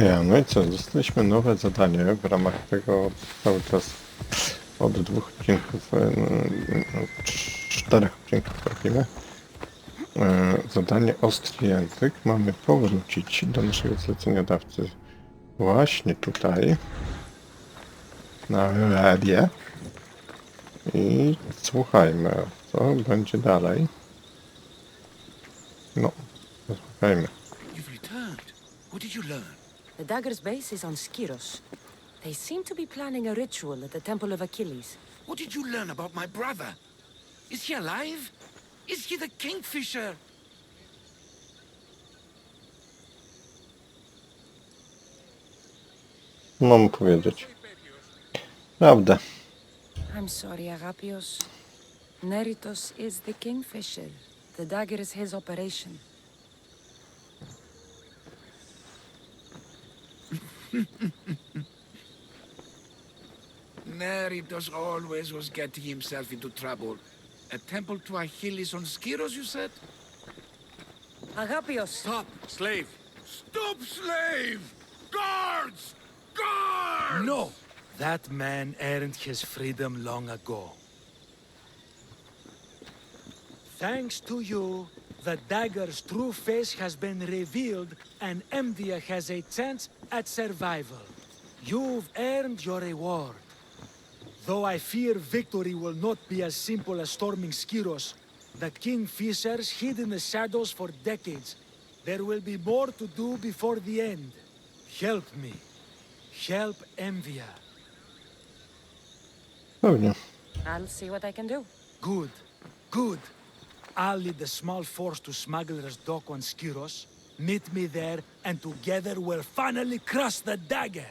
Ja, no i co, dostaliśmy nowe zadanie w ramach tego cały czas od dwóch odcinków, e, no, cz- czterech odcinków robimy. E, Zadanie ostry język mamy powrócić do naszego zleceniodawcy właśnie tutaj na radia i słuchajmy, co będzie dalej. No, słuchajmy. You've returned. What did you learn? The dagger's base is on Skiros. They seem to be planning a ritual at the Temple of Achilles. What did you learn about my brother? Is he alive? Is he the Kingfisher? Mam powiedzieć. Prawda. I'm sorry, Agapios. Neritos is the Kingfisher. The dagger is his operation. Neritos always was getting himself into trouble. A temple to Achilles on Skiros, you said? Agapios! Stop, slave! Stop, slave! Guards! Guards! No! That man earned his freedom long ago. Thanks to you, the dagger's true face has been revealed and Emdia has a chance at survival. You've earned your reward. Though I fear victory will not be as simple as storming Skiros, the Kingfishers hid in the shadows for decades. There will be more to do before the end. Help me. Help Emvia. Pewnie. Oh, I'll see what I can do. Good. Good. I'll lead the small force to Smuggler's Dock on Skiros. Meet me there, and together we'll finally crush the dagger.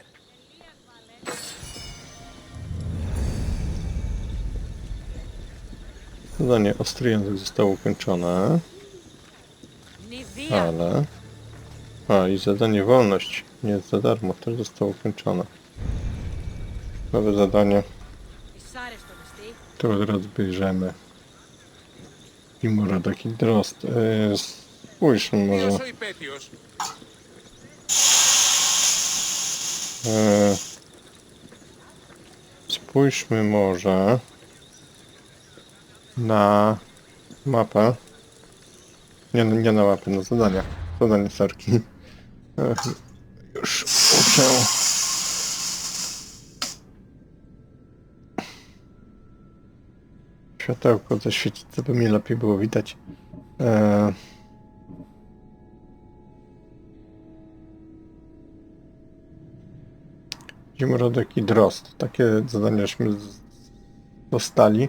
Zadanie ostry język zostało ukończone, ale... A, i zadanie wolność nie jest za darmo, też zostało ukończone. Nowe zadanie, to od razu bierzemy. I może taki drost. Yy, spójrzmy może. E, spójrzmy może na mapę. Nie, nie na mapę, na zadania. Zadanie serki. E, już uczę. Światełko zaświecić, co by mi lepiej było widać. E, Zimorodek i Drost. Takie zadaniaśmy dostali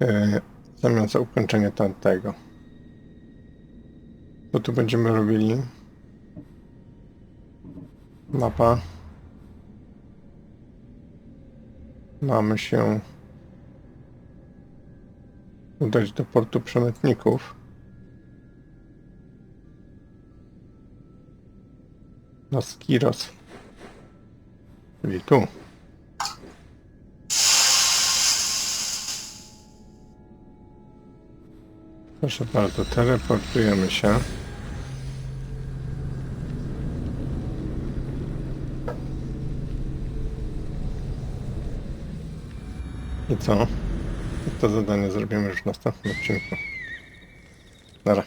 e, w zamian za ukończenie tamtego. Co tu będziemy robili? Mapa. Mamy się udać do portu przemytników. Na Skiros. Czyli tu. Proszę bardzo, teleportujemy się. I co? To zadanie zrobimy już w następnym odcinku. Dobra.